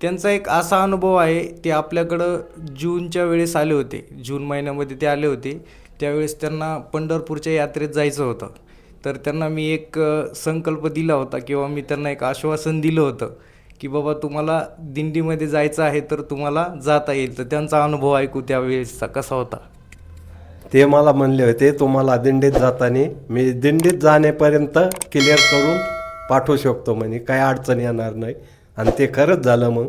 त्यांचा एक असा अनुभव आहे ते आपल्याकडं जूनच्या वेळेस आले होते. जून महिन्यामध्ये ते आले होते. त्यावेळेस त्यांना पंढरपूरच्या यात्रेत जायचं होतं. तर त्यांना मी एक संकल्प दिला होता किंवा मी त्यांना एक आश्वासन दिलं होतं की बाबा तुम्हाला दिंडीमध्ये जायचं आहे तर तुम्हाला जाता येईल. तर त्यांचा अनुभव ऐकू त्यावेळेसचा कसा होता? ते मला म्हणले होते तुम्हाला दिंडीत जाताना मी दिंडीत जाण्यापर्यंत क्लिअर करून पाठवू शकतो म्हणे. काही अडचण येणार नाही. आणि ते खरंच झालं मग.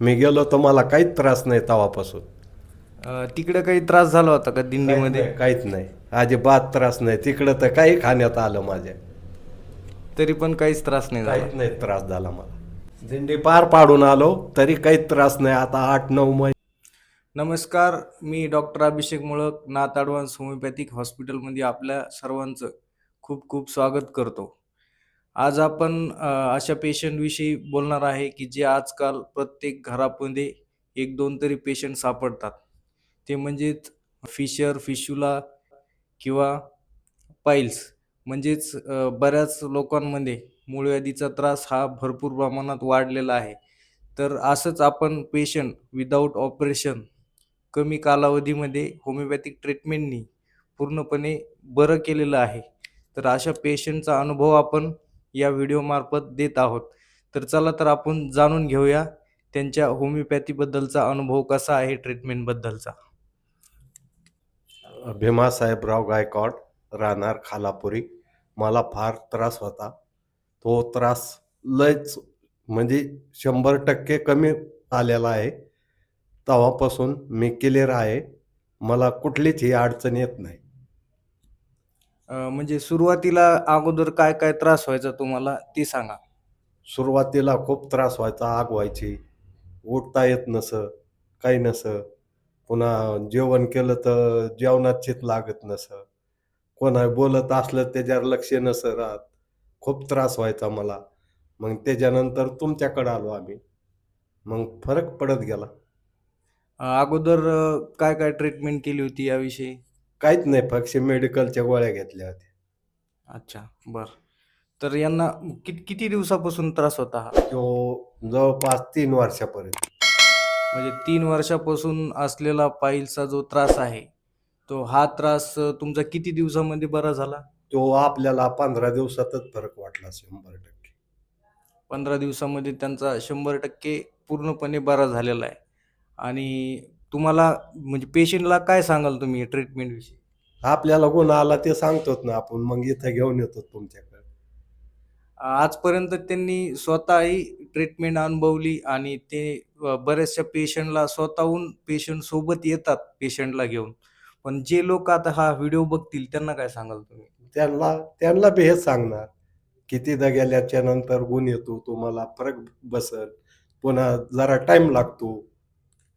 मी गेलो तर मला काहीच त्रास नाही तवापासून. अ, तिकडे काही त्रास झाला होता का दिंडीमध्ये? काहीच नाही. अजिबात त्रास नाही. तिकडं तर काही खाण्यात आलं माझ्या. तरी पण काहीच त्रास नाही झाला. काहीच नाही त्रास झाला मला. दिंडी पार पाडून आलो तरी काहीच त्रास नाही. आता आठ नऊ महिने नमस्कार मी doctor Abhishek Mulak Nath advance homeopathic हॉस्पिटलमध्ये आपल्या सर्वांचं खूप खूप स्वागत करतो. आज आपण अशा पेशंटविषयी बोलणार आहे की जे आजकाल प्रत्येक घरामध्ये एक दोन तरी पेशंट सापडतात. ते म्हणजेच फिशर फिशुला किंवा पाईल्स म्हणजेच बऱ्याच लोकांमध्ये मूळव्याधीचा त्रास हा भरपूर प्रमाणात वाढलेला आहे. तर असंच आपण पेशंट विदाऊट ऑपरेशन कमी कालावधीमध्ये होमिओपॅथिक ट्रीटमेंटनी पूर्णपणे बरं केलेलं आहे. तर अशा पेशंटचा अनुभव आपण या व्हिडिओमार्फत देत आहोत. तर चला तर आपण जाणून घेऊया त्यांच्या होमिओपॅथीबद्दलचा अनुभव कसा आहे ट्रीटमेंटबद्दलचा भीमासाहेबराव गायकवाड राहणार खालापुरी. मला फार त्रास होता. तो त्रास लयच म्हणजे शंभर टक्के कमी आलेला आहे. तेव्हापासून मी क्लिअर आहे. मला कुठलीच ही अडचण येत नाही. अं, म्हणजे सुरुवातीला अगोदर काय काय त्रास व्हायचा तुम्हाला ते सांगा. सुरुवातीला खूप त्रास व्हायचा आग व्हायची. उठता येत नसं काही नसं. पुन्हा जेवण केलं तर जेवणात चित लागत नसं. कोणा बोलत असलं त्याच्यावर लक्ष नसं राहत. खूप त्रास व्हायचा मला. मग त्याच्यानंतर तुमच्याकडं आलो आम्ही. मग फरक पडत गेला. अं, अगोदर अं, काय काय ट्रीटमेंट केली होती याविषयी? काहीच नाही फक्त मेडिकलच्या गोळ्या घेतल्या होत्या. अच्छा बर. तर यांना किती किती दिवसापासून त्रास होता हा? तो जवळपास तीन वर्षापर्यंत. म्हणजे तीन वर्षापासून असलेला पाईलचा जो त्रास आहे तो हा त्रास अ, तुमचा किती दिवसामध्ये बरा झाला? तो आपल्याला पंधरा दिवसातच फरक वाटला शंभर टक्के. पंधरा दिवसामध्ये त्यांचा शंभर टक्के पूर्णपणे बरा झालेला आहे. आणि तुम्हाला म्हणजे पेशंटला काय सांगाल तुम्ही ट्रीटमेंट विषयी? आपल्याला गुण आला ते सांगतोच ना आपण मग इथं घेऊन येतो तुमच्याकडे. आजपर्यंत त्यांनी स्वतःही ट्रीटमेंट अनुभवली आणि ते अ, बऱ्याचशा पेशंटला स्वतःहून पेशंट सोबत येतात पेशंटला घेऊन. पण जे लोक आता हा व्हिडिओ बघतील त्यांना काय सांगाल तुम्ही? त्यांना त्यांना बी हेच सांगणार कितीदा गेल्याच्यानंतर गुण येतो तुम्हाला फरक बसल पुन्हा जरा टाइम लागतो.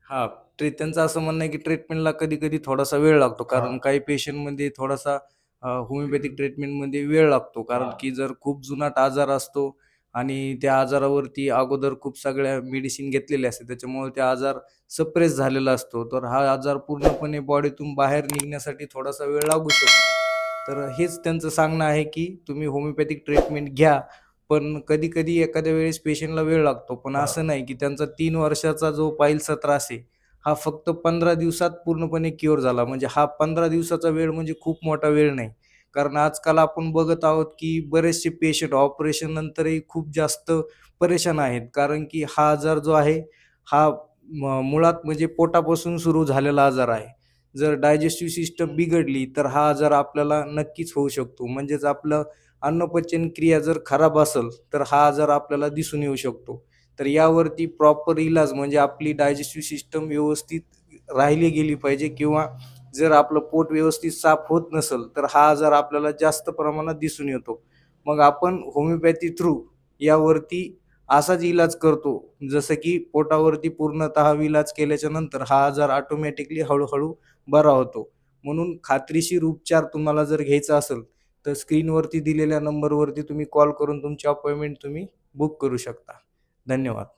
हा ट्री त्यांचं असं म्हणणं आहे की ट्रीटमेंटला कधी कधी थोडासा वेळ लागतो. कारण. काही पेशंटमध्ये थोडासा होमिओपॅथिक ट्रीटमेंटमध्ये वेळ लागतो. कारण हा. की जर खूप जुनाट आजार असतो आणि त्या आजारावरती अगोदर खूप सगळ्या मेडिसिन घेतलेल्या असते त्याच्यामुळे त्या आजार सप्रेस झालेला असतो. तर हा आजार पूर्णपणे बॉडीतून बाहेर निघण्यासाठी थोडासा वेळ लागू शकतो. तर हेच त्यांचं सांगणं आहे की तुम्ही होमिओपॅथिक ट्रीटमेंट घ्या. पण कधी कधी एखाद्या वेळेस पेशंटला वेळ लागतो. पण हा. असं नाही की त्यांचा तीन वर्षाचा जो पाईलचा त्रास आहे हा फक्त पंधरा दिवसात पूर्णपणे क्युअर झाला. म्हणजे हा पंधरा दिवसाचा वेळ म्हणजे खूप मोठा वेळ नाही. कारण आजकाल आपण बघत आहोत की बरेचसे पेशंट ऑपरेशन नंतरही खूप जास्त परेशान आहेत. कारण की हा आजार जो आहे हा म- मुळात म्हणजे पोटापासून सुरू झालेला आजार आहे. जर डायजेस्टिव्ह सिस्टम बिघडली तर हा आजार आपल्याला नक्कीच होऊ शकतो. म्हणजेच आपलं अन्नपचन क्रिया जर खराब असेल तर हा आजार आपल्याला दिसून येऊ शकतो. तर यावरती प्रॉपर इलाज म्हणजे आपली डायजेस्टिव्ह सिस्टम व्यवस्थित राहिली गेली पाहिजे किंवा जर आपलं पोट व्यवस्थित साफ होत नसेल तर हा आजार आपल्याला जास्त प्रमाणात दिसून येतो. मग आपण होमिओपॅथी थ्रू यावरती असाच इलाज करतो. जसं की पोटावरती पूर्णतः इलाज केल्याच्यानंतर हा आजार ऑटोमॅटिकली हळूहळू बरा होतो. म्हणून खात्रीशीर उपचार तुम्हाला जर घ्यायचा असेल तर स्क्रीनवरती दिलेल्या नंबरवरती तुम्ही कॉल करून तुमची अपॉइंटमेंट तुम्ही बुक करू शकता. धन्यवाद.